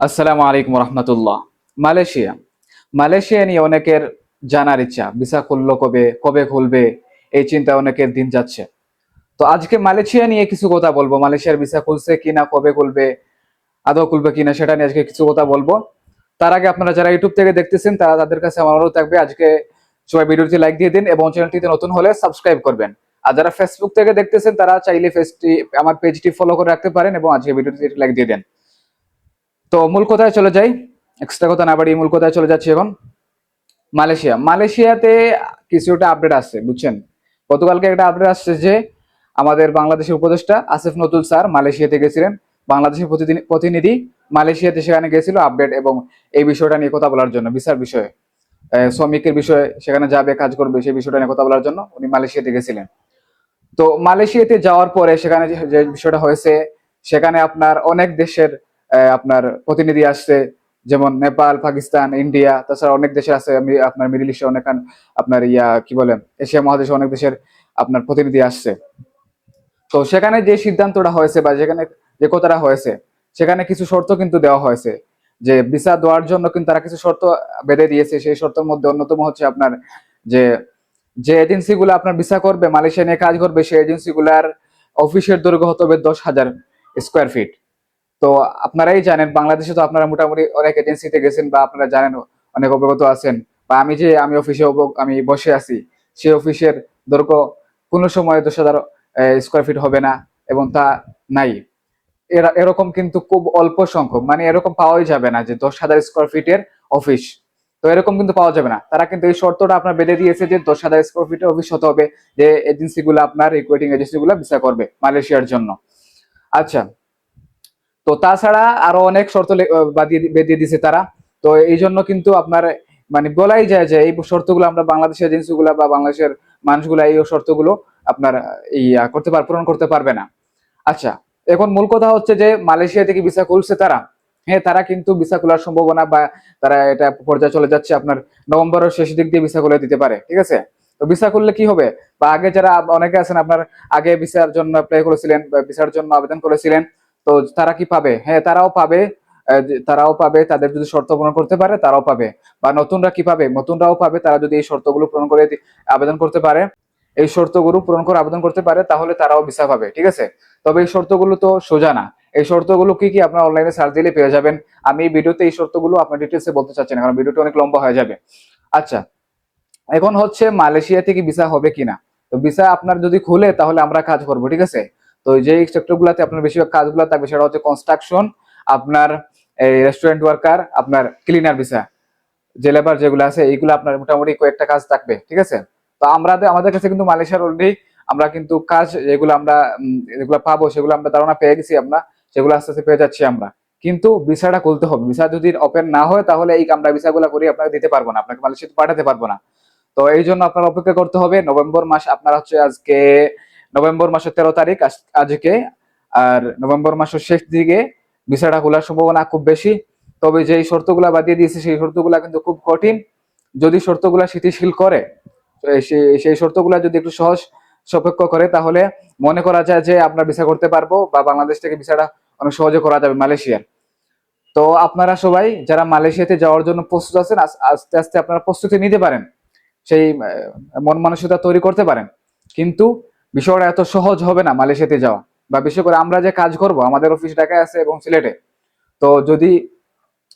আসসালামু আলাইকুম রহমতুল্লাহ। Malaysia. Malaysia নিয়ে অনেকের জানার ইচ্ছা, ভিসা খুললো কবে কবে খুলবে, এই চিন্তা অনেকের দিন যাচ্ছে। তো আজকে মালয়েশিয়া নিয়ে কিছু কথা বলব। মালয়েশিয়ার ভিসা খুলছে কিনা, কবে খুলবে, আদৌ খুলবে কিনা সেটা নিয়ে আজকে কিছু কথা বলব। তার আগে আপনারা যারা ইউটিউব থেকে দেখতেছেন, তারা তাদের কাছে আমার অনুরোধ থাকবে, আজকে সবাই ভিডিওটি লাইক দিয়ে দিন এবং চ্যানেলটিতে নতুন হলে সাবস্ক্রাইব করবেন। আর যারা ফেসবুক থেকে দেখতেছেন, তারা চাইলে পেজটি আমার পেজটি ফলো করে রাখতে পারেন এবং আজকে ভিডিওটি লাইক দিয়ে দেন। তো মূল কথায় চলে যাই? এক্সট্রা কথা না বাড়িয়ে মূল কথায় চলে যাচ্ছি এখন? মালয়েশিয়া। মালয়েশিয়াতে কিছুটা আপডেট আসছে, বুঝছেন? গতকালকে একটা আপডেট আসছে যে আমাদের বাংলাদেশের উপদেষ্টা আসিফ নতুল স্যার মালয়েশিয়াতে গেছিলেন। বাংলাদেশের প্রতিনিধি মালয়েশিয়াতে সেখানে গেছিল আপডেট এবং এই বিষয়টা নিয়ে কথা বলার জন্য, বিচার বিষয়ে। শ্রমিকের বিষয়ে সেখানে যাবে, কাজ করবে সেই বিষয়টা নিয়ে কথা বলার জন্য উনি মালয়েশিয়াতে গেছিলেন। তো মালয়েশিয়াতে যাওয়ার পরে সেখানে যে বিষয়টা হয়েছে, সেখানে আপনার অনেক দেশের আপনার প্রতিনিধি আসছে, যেমন নেপাল, পাকিস্তান, ইন্ডিয়া, তাছাড়া অনেক দেশের আছে, আমি আপনার মিডিল ইস্টে অনেক আপনার ইয়া, কি বলে, এশিয়া মহাদেশে অনেক দেশের আপনার প্রতিনিধি আসছে। তো সেখানে যে সিদ্ধান্তটা হয়েছে বা যেখানে যে কথাটা হয়েছে, সেখানে কিছু শর্ত কিন্তু দেওয়া হয়েছে, যে ভিসা দেওয়ার জন্য কিন্তু তারা কিছু শর্ত বেঁধে দিয়েছে, সেই শর্তের মধ্যে অন্যতম হচ্ছে আপনার যে যে এজেন্সিগুলো আপনার ভিসা করবে, মালয়েশিয়া নিয়ে কাজ করবে, সেই এজেন্সিগুলার অফিসের দৈর্ঘ্য হতে হবে দশ হাজার স্কোয়ার ফিট তো আপনারাই জানেন, বাংলাদেশে তো আপনারা মোটামুটি অনেক এজেন্সিতে গেছেন বা আপনারা জানেন অনেক অবগত আছেন। বা আমি যে, আমি অফিসে আমি বসে আছি, সেই অফিসের দৈর্ঘ্য কোনো সময় দশ হাজার স্কোয়ার ফিট হবে না এবং তা নাই। এরা- এরকম কিন্তু খুব অল্প সংখ্যক মানে এরকম পাওয়াই যাবে না যে দশ হাজার স্কোয়ার ফিটের অফিস তো এরকম কিন্তু পাওয়া যাবে না। তারা কিন্তু এই শর্তটা আপনার বেঁধে দিয়েছে যে দশ হাজার স্কোয়ার ফিটের অফিস হতে হবে যে এজেন্সিগুলো আপনার রিক্রুটিং এজেন্সিগুলো ভিসা করবে মালয়েশিয়ার জন্য। আচ্ছা তো তাছাড়া আরও অনেক শর্ত বেঁধে দিছে তারা। তো এই জন্য কিন্তু আপনার মানে বলাই যায় যে এই শর্তগুলো আমরা বাংলাদেশের এজেন্সিগুলো বা বাংলাদেশের মানুষগুলো এই শর্তগুলো আপনার এই করতে পার, পূরণ করতে পারবে না। আচ্ছা এখন মূল কথা হচ্ছে যে মালয়েশিয়া থেকে ভিসা খুলছে তারা। হ্যাঁ তারা কিন্তু ভিসা খোলার সম্ভাবনা বা তারা এটা পর্যায়ে চলে যাচ্ছে, আপনার নভেম্বরের শেষ দিক দিয়ে ভিসা খুলে দিতে পারে, ঠিক আছে? তো ভিসা খুললে কি হবে? বা আগে যারা অনেকে আছেন, আপনার আগে ভিসার জন্য অ্যাপ্লাই করেছিলেন বা ভিসার জন্য আবেদন করেছিলেন তো তারা কি পাবে? হ্যাঁ তারাও পাবে। তারাও পাবে। তাদের যদি শর্ত পূরণ করতে পারে, তারাও পাবে। বা নতুনরা কি পাবে? নতুনরাও পাবে। তারা যদি এই শর্তগুলো পূরণ করে আবেদন করতে পারে, এই শর্তগুলো পূরণ করে আবেদন করতে পারে, তাহলে তারাও ভিসা পাবে, ঠিক আছে? তবে এই শর্তগুলো তো সোজা না। এই শর্তগুলো কি কি? আপনার অনলাইনে সার্চ দিলে পেয়ে যাবেন। আমি এই ভিডিওতে এই শর্তগুলো আপনার ডিটেলসে বলতে চাচ্ছি না, কারণ ভিডিওটা অনেক লম্বা হয়ে যাবে। আচ্ছা এখন হচ্ছে মালয়েশিয়া থেকে ভিসা হবে কিনা? তো ভিসা আপনার যদি খুলে, তাহলে আমরা কাজ করব, ঠিক আছে? তো যে সেক্টরগুলোতে আপনার বেশিরভাগ কাজগুলো থাকবে সেটা হচ্ছে কনস্ট্রাকশন আপনার রেস্টুরেন্ট ওয়ার্কার আপনার ক্লিনার ভিসা যে লেবার যেগুলো আছে, এইগুলো আপনার মোটামুটি কয়েকটা কাজ থাকবে, ঠিক আছে? তো আমরা আমাদের কাছে কিন্তু মালয়েশিয়ার অলরেডি আমরা কিন্তু কাজ যেগুলো আমরা যেগুলো পাবো সেগুলো আমরা ধারণা পেয়ে গেছি আমরা, সেগুলো আস্তে আস্তে পেয়ে যাচ্ছি আমরা। কিন্তু ভিসাটা খুলতে হবে। ভিসা যদি ওপেন না হয় তাহলে এই আমরা ভিসাগুলো করে, আপনাকে দিতে পারব না, আপনাকে মালয়েশিয়াতে পাঠাতে পারব না। তো এই জন্য আপনার অপেক্ষা করতে হবে। নভেম্বর মাস আপনার হচ্ছে আজকে নভেম্বর মাসের তেরো তারিখ আজ- আজকে। আর নভেম্বর মাসের শেষ দিকে ভিসাটা খোলার সম্ভাবনা খুব বেশি। তবে যেই শর্তগুলা বাদিয়ে দিয়েছে, সেই শর্তগুলা কিন্তু খুব কঠিন। যদি শর্তগুলা স্থিতিশীল করে সেই শর্তগুলা যদি একটু সহজ সাপেক্ষ করে, তাহলে মনে করা যায় যে আপনার ভিসা করতে পারব বা বাংলাদেশ থেকে ভিসাটা অনেক সহজে করা যাবে মালয়েশিয়ার তো আপনারা সবাই যারা মালয়েশিয়াতে যাওয়ার জন্য প্রস্তুত আছেন আস্তে আস্তে আপনারা প্রস্তুতি নিতে পারেন। সেই মন মানসিকতা তৈরি করতে পারেন। কিন্তু বিষয়টা এত সহজ হবে না মালয়েশিয়াতে যাওয়া। বা বিশেষ করে আমরা যে কাজ করব, আমাদের অফিস ঢাকায় আছে এবং সিলেটে। তো যদি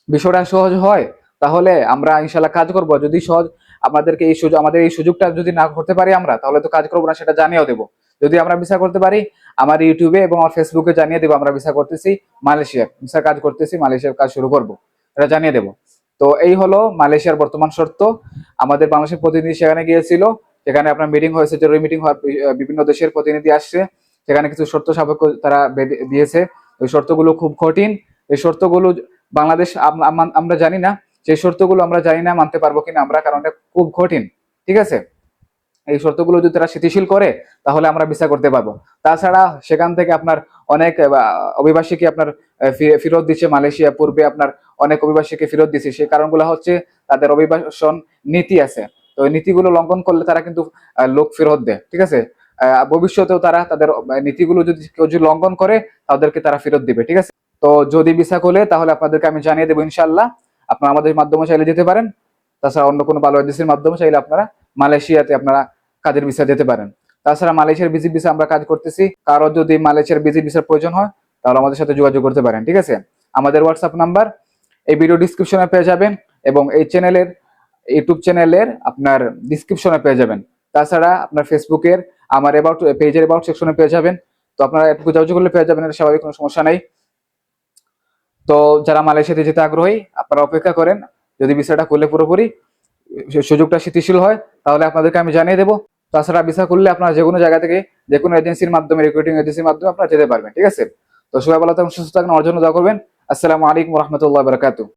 বিষয়টা সহজ হয়, তাহলে আমরা ইনশাল্লাহ কাজ করব। যদি সহজ আমাদেরকে এই সুযোগ আমাদের এই সুযোগটা যদি না করতে পারি আমরা, তাহলে তো কাজ করব না, সেটা জানিয়েও দেবো। যদি আমরা ভিসা করতে পারি, আমার ইউটিউবে এবং আমার ফেসবুকে জানিয়ে দেবো আমরা ভিসা করতেছি মালয়েশিয়ার। ভিসা কাজ করতেছি, মালয়েশিয়ার কাজ শুরু করব। এটা জানিয়ে দেবো। তো এই হলো মালয়েশিয়ার বর্তমান শর্ত। আমাদের বাংলাদেশের প্রতিনিধি সেখানে গিয়েছিল। সেখানে আপনার মিটিং হয়েছে, জরুরি মিটিং হওয়ার বিভিন্ন দেশের প্রতিনিধি আসছে। সেখানে কিছু শর্ত সাপেক্ষ তারা দিয়েছে। ওই শর্তগুলো খুব কঠিন। এই শর্তগুলো বাংলাদেশ আম- আম- আমরা জানি না। সেই শর্তগুলো আমরা জানি না, মানতে পারব কিনা আমরা, কারণ এটা খুব কঠিন। ঠিক আছে? এই শর্তগুলো যদি তারা স্থিতিশীল করে, তাহলে আমরা ভিসা করতে পারব। তাছাড়া সেখান থেকে আপনার অনেক অভিবাসীকে আপনার ফেরত দিচ্ছে মালয়েশিয়া। পূর্বে আপনার অনেক অভিবাসীকে ফেরত দিচ্ছে সেই কারণগুলো হচ্ছে তাদের অভিবাসন নীতি আছে। তো নীতিগুলো লঙ্ঘন করলে তারা কিন্তু লোক ফেরত দেয়, ঠিক আছে? ভবিষ্যতেও তারা তাদের নীতিগুলো যদি কেউ যদি লঙ্ঘন করে, তাদেরকে তারা ফেরত দিবে, ঠিক আছে? তো যদি ভিসা খুলে তাহলে আপনাদেরকে আমি জানিয়ে দেবো ইনশাল্লাহ আপনারা আমাদের মাধ্যমে চাইলে যেতে পারেন। তাছাড়া অন্য কোনো ভালো এজেন্সির মাধ্যমে চাইলে আপনারা মালয়েশিয়াতে আপনারা কাজের ভিসা যেতে পারেন। তাছাড়া মালয়েশিয়ার বিজি ভিসা আমরা কাজ করতেছি। কারও যদি মালয়েশিয়ার ভিজিট ভিসার প্রয়োজন হয়, তাহলে আমাদের সাথে যোগাযোগ করতে পারেন, ঠিক আছে? আমাদের হোয়াটসঅ্যাপ নাম্বার এই ভিডিও ডিসক্রিপশনে পেয়ে যাবেন এবং এই চ্যানেলের ইউটিউব চ্যানেলের আপনার ডিসক্রিপশনে পেয়ে যাবেন। তাছাড়া আপনার ফেসবুকের আমার অ্যাবাউট পেজের অ্যাবাউট সেকশনে পেয়ে যাবেন। তো আপনারা একটু যোগাযোগ করলে পেয়ে যাবেন, এটা স্বাভাবিক, কোনো সমস্যা নাই। তো যারা মালয়েশিয়াতে যেতে আগ্রহী, আপনারা অপেক্ষা করেন, যদি ভিসাটা করলে পুরোপুরি সুযোগটা স্থিতিশীল হয়, তাহলে আপনাদেরকে আমি জানিয়ে দেবো। তাছাড়া ভিসা করলে আপনারা যে কোনো জায়গা থেকে, যে কোনো এজেন্সির মাধ্যমে রিক্রুটিং এজেন্সির মাধ্যমে আপনারা যেতে পারবেন, ঠিক আছে? তো সবাই ভালো থাকুন, সুস্থ থাকুন, আমার জন্য দোয়া করবেন। আসসালামু আলাইকুম রহমতুল্লাহ বারকাতু